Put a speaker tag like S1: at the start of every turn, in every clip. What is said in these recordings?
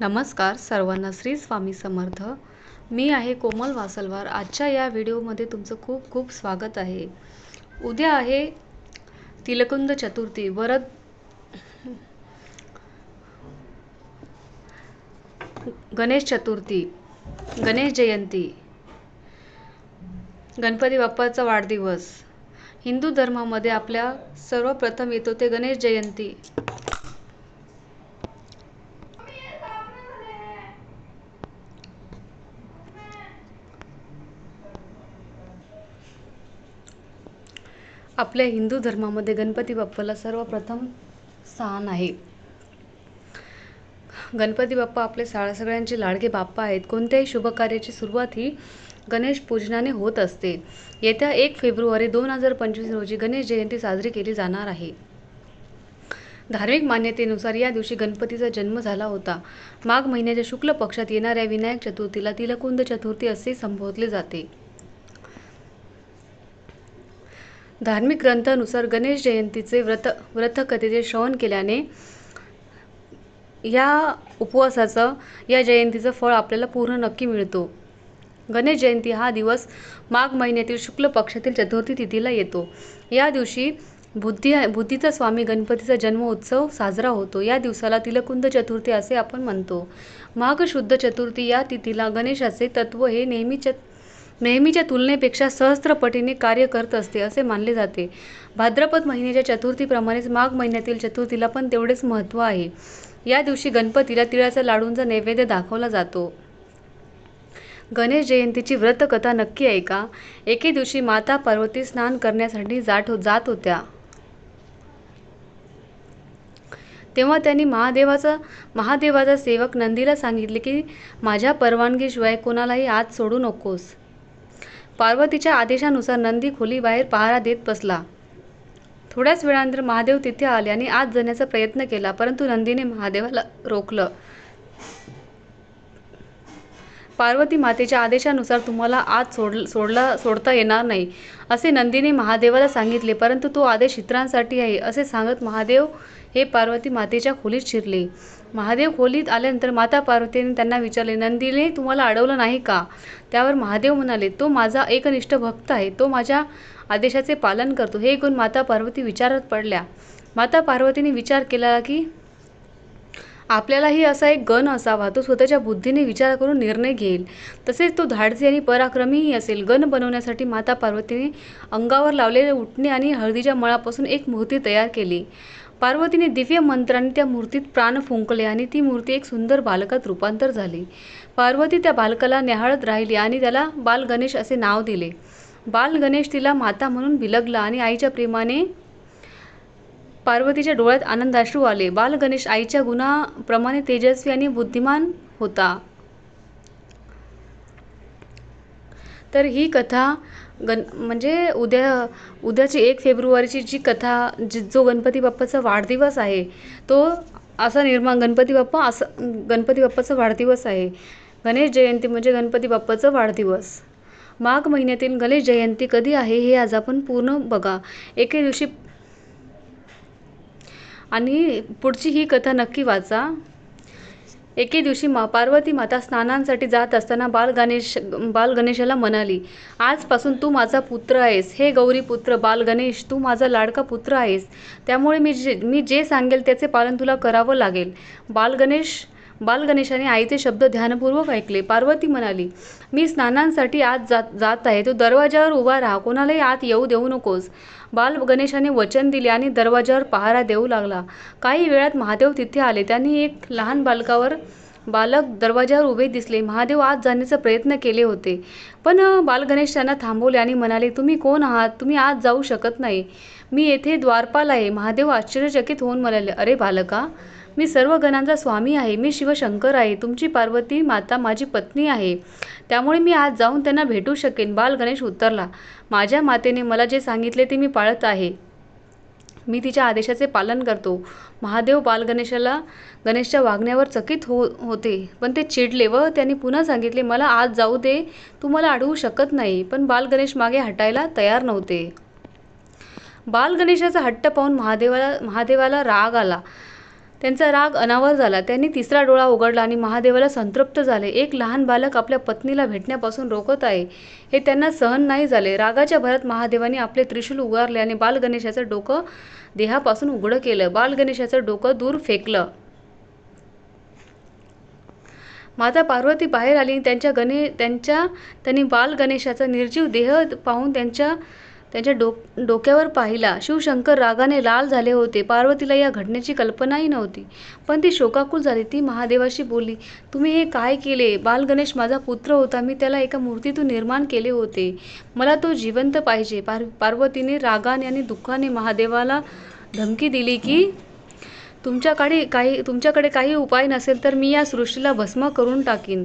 S1: नमस्कार सर्वांना श्री स्वामी समर्थ. मी आहे कोमल वासलवार. आजच्या या व्हिडिओमध्ये तुमचं खूप खूप स्वागत आहे. उद्या आहे तिलकुंद चतुर्थी. वरद गणेश चतुर्थी. गणेश जयंती. गणपती बाप्पाचा वाढदिवस. हिंदू धर्मामध्ये आपल्या सर्वप्रथम येतो ते गणेश जयंती. आपल्या हिंदू धर्मामध्ये गणपती बाप्पाला सर्वप्रथम स्थान आहे. गणपती बाप्पा आपले साळा सगळ्यांचे लाडके बाप्पा आहेत. कोणत्याही शुभकार्याची सुरुवात ही गणेश पूजनाने होत असते. येत्या एक फेब्रुवारी दोन हजार पंचवीस रोजी गणेश जयंती साजरी केली जाणार आहे. धार्मिक मान्यतेनुसार या दिवशी गणपतीचा जन्म झाला होता. माघ महिन्याच्या शुक्ल पक्षात येणाऱ्या विनायक चतुर्थीला तिलकुंद चतुर्थी असे संबोधले जाते. धार्मिक ग्रंथानुसार गणेश जयंतीचे व्रत व्रतकथेचे श्रवण केल्याने या उपवासाचं या जयंतीचं फळ आपल्याला पूर्ण नक्की मिळतो. गणेश जयंती हा दिवस माघ महिन्यातील शुक्ल पक्षातील चतुर्थी तिथीला येतो. या दिवशी बुद्धी बुद्धीचा स्वामी गणपतीचा जन्म उत्सव साजरा होतो. या दिवसाला तिलकुंद चतुर्थी असे आपण म्हणतो. माघ शुद्ध चतुर्थी या तिथीला गणेशाचे तत्व हे नेहमीच नेहमीच्या तुलनेपेक्षा सहस्त्रपटीने कार्य करत असते असे मानले जाते. भाद्रपद महिन्याच्या चतुर्थीप्रमाणेच माघ महिन्यातील चतुर्थीला पण तेवढेच महत्त्व आहे. या दिवशी गणपतीला तिळाचा लाडूंचा नैवेद्य दाखवला जातो. गणेश जयंतीची व्रतकथा नक्की आहे का? एके दिवशी माता पार्वती स्नान करण्यासाठी जात हो- जात होत्या. तेव्हा त्यांनी महादेवाचा महादेवाचा सेवक नंदीला सांगितले की माझ्या परवानगीशिवाय कोणालाही आत सोडू नकोस. पार्वतीच्या आदेशानुसार नंदी खोलीबाहेर पहारा देत बसला. थोड्याच वेळानंतर महादेव तिथे आले आणि आत जाण्याचा प्रयत्न केला परंतु नंदीने महादेवाला रोखलं. पार्वती मातेच्या आदेशानुसार तुम्हाला आज सोड सोडला सोडता येणार नाही असे नंदीने महादेवाला सांगितले परंतु तो आदेश इतरांसाठी आहे असे सांगत महादेव हे पार्वती मातेच्या खोलीत शिरले. महादेव खोलीत आल्यानंतर माता पार्वतीने त्यांना विचारले नंदीने तुम्हाला अडवलं नाही का? त्यावर महादेव म्हणाले तो माझा एकनिष्ठ भक्त आहे तो माझ्या आदेशाचे पालन करतो. हे गुण माता पार्वती विचारात पडल्या. माता पार्वतीने विचार केला की आपल्यालाही असा एक गण असावा तो स्वतःच्या बुद्धीने विचार करून निर्णय घेईल. तसेच तो धाडसी आणि पराक्रमीही असेल. गण बनवण्यासाठी माता पार्वतीने अंगावर लावलेले उठणे आणि हळदीच्या मळापासून एक मूर्ती तयार केली. पार्वतीने दिव्य मंत्राने त्या मूर्तीत प्राण फुंकले आणि ती मूर्ती एक सुंदर बालकात रूपांतर झाली. पार्वती त्या बालकाला न्याहाळत राहिली आणि त्याला बाल गणेश असे नाव दिले. बाल गणेश तिला माता म्हणून बिलगला आणि आईच्या प्रेमाने पार्वतीच्या डोळ्यात आनंदाश्रू आले. बाल गणेश आईच्या गुणाप्रमाणे तेजस्वी आणि बुद्धिमान होता. तर ही कथा गण म्हणजे उद्या उद्याची एक फेब्रुवारीची जी कथा जी जो गणपती बाप्पाचा वाढदिवस आहे तो असा निर्माण गणपती बाप्पा असं गणपती बाप्पाचा वाढदिवस आहे. गणेश जयंती म्हणजे गणपती बाप्पाचा वाढदिवस. माघ महिन्यातील गणेश जयंती कधी आहे हे आज आपण पूर्ण बघा. एके दिवशी आणि पुढची ही कथा नक्की वाचा. एके दिवशी मा पार्वती माता स्नानांसाठी जात असताना बाल गणेश बाल गणेशाला म्हणाली आजपासून तू माझा पुत्र आहेस. हे गौरी पुत्र बाल गणेश तू माझा लाडका पुत्र आहेस. त्यामुळे मी जे मी जे सांगेल त्याचे पालन तुला करावं लागेल. बाल गणेश बाल गणेशाने आईचे शब्द ध्यानपूर्वक ऐकले. पार्वती म्हणाली मी स्नानांसाठी आत जात जात आहे. तो दरवाजावर उभा राहा. कोणालाही आत येऊ देऊ नकोस. बाल गणेशाने वचन दिले आणि दरवाजावर पहारा देऊ लागला. काही वेळात महादेव तिथे आले. त्यांनी एक लहान बालकावर बालक दरवाजावर उभे दिसले. महादेव आत जाण्याचा प्रयत्न केले होते. पण बालगणेश त्यांना थांबवले आणि म्हणाले तुम्ही कोण आहात? तुम्ही आत जाऊ शकत नाही. मी येथे द्वारपाल आहे. महादेव आश्चर्यचकित होऊन म्हणाले अरे बालका मी सर्व गणांचा स्वामी आहे. मी शिवशंकर आहे. तुमची पार्वती माता माझी पत्नी आहे. त्यामुळे मी आज जाऊन त्यांना भेटू शकेन. बाल गणेश उत्तरला माझ्या मातेने मला जे सांगितले ते मी पाळत आहे. मी तिच्या आदेशाचे पालन करतो. महादेव बालगणेशाला गणेशच्या वागण्यावर चकित हो होते. पण ते चिडले व त्यांनी पुन्हा सांगितले मला आज जाऊ दे. तू मला अडवू शकत नाही. पण बाल गणेश मागे हटायला तयार नव्हते. बाल गणेशाचा हट्ट पाहून महादेवाला महादेवाला राग आला. त्यांचा राग अनावर झाला. त्यांनी तिसरा डोळा उघडला आणि महादेवाला संतृप्त झाले. एक लहान बालक आपल्या पत्नीला भेटण्यापासून रोखत आहे. हे त्यांना सहन नाही झाले. रागाच्या भरात महादेवाने आपले त्रिशूल उगारले आणि बालगणेशाचं डोकं देहापासून उघडं केलं. बालगणेशाचं डोकं दूर फेकलं. माता पार्वती बाहेर आली आणि त्यांच्या गणे त्यांच्या त्यांनी बाल गणेशाचा निर्जीव देह पाहून त्यांच्या त्याच्या डो डोक्यावर पाहिला. शिवशंकर रागाने लाल झाले होते. पार्वतीला या घटनेची कल्पनाही नव्हती. पण ती शोकाकुल झाली. ती महादेवाशी बोलली तुम्ही हे काय केले? बाल गणेश माझा पुत्र होता. मी त्याला एका मूर्तीतून निर्माण केले होते. मला तो जिवंत पाहिजे. पार पार्वतीने रागाने आणि दुःखाने महादेवाला धमकी दिली की तुमच्याकडे काही तुमच्याकडे काही उपाय नसेल तर मी या सृष्टीला भस्म करून टाकीन.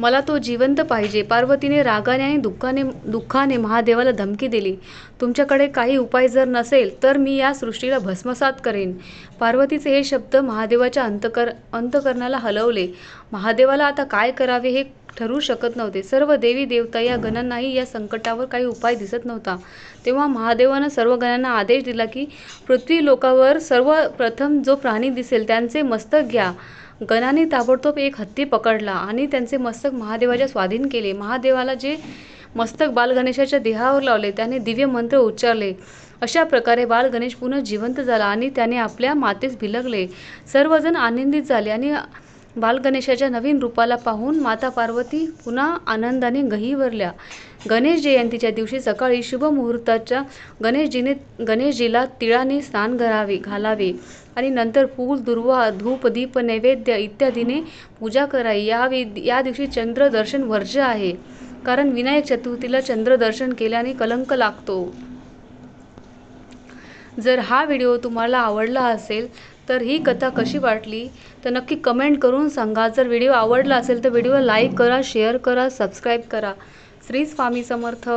S1: मला तो जिवंत पाहिजे. पार्वतीने रागाने आणि दुःखाने दुःखाने महादेवाला धमकी दिली. तुमच्याकडे काही उपाय जर नसेल तर मी या सृष्टीला भस्मसात करेन. पार्वतीचे हे शब्द महादेवाच्या अंतकर अंतकरणाला हलवले. महादेवाला आता काय करावे हे ठरू शकत नव्हते. सर्व देवी देवता या गणांनाही या संकटावर काही उपाय दिसत नव्हता. तेव्हा महादेवानं सर्व गणांना आदेश दिला की पृथ्वी लोकावर सर्वप्रथम जो प्राणी दिसेल त्यांचे मस्तक घ्या. गणाने ताबडतोब एक हत्ती पकडला आणि त्यांचे मस्तक महादेवाच्या स्वाधीन केले. महादेवाला जे मस्तक बालगणेशाच्या देहावर लावले त्याने दिव्य मंत्र उच्चारले. अशा प्रकारे बालगणेश पुन्हा जिवंत झाला आणि त्याने आपल्या मातेस भिलगले. सर्वजण आनंदित झाले आणि बालगणेशाच्या नवीन रूपाला पाहून माता पार्वती पुन्हा आनंदाने गहिवरल्या. गणेश जयंतीच्या दिवशी सकाळी शुभमुहूर्ताच्या गणेशजीने गणेशजीला तिळाने स्नान करावे घालावे आणि नंतर फूल दुर्वा धूप दीप नैवेद्य इत्यादीने पूजा करावी. या या दिवशी चंद्रदर्शन वर्ज आहे. कारण विनायक चतुर्थीला चंद्रदर्शन केल्याने कलंक लागतो. जर हा व्हिडिओ तुम्हाला आवडला असेल तर ही कथा कशी वाटली? तर नक्की कमेंट करून सांगा. जर व्हिडिओ आवडला असेल तर व्हिडिओ लाईक करा शेअर करा सबस्क्राईब करा. श्री स्वामी समर्थ.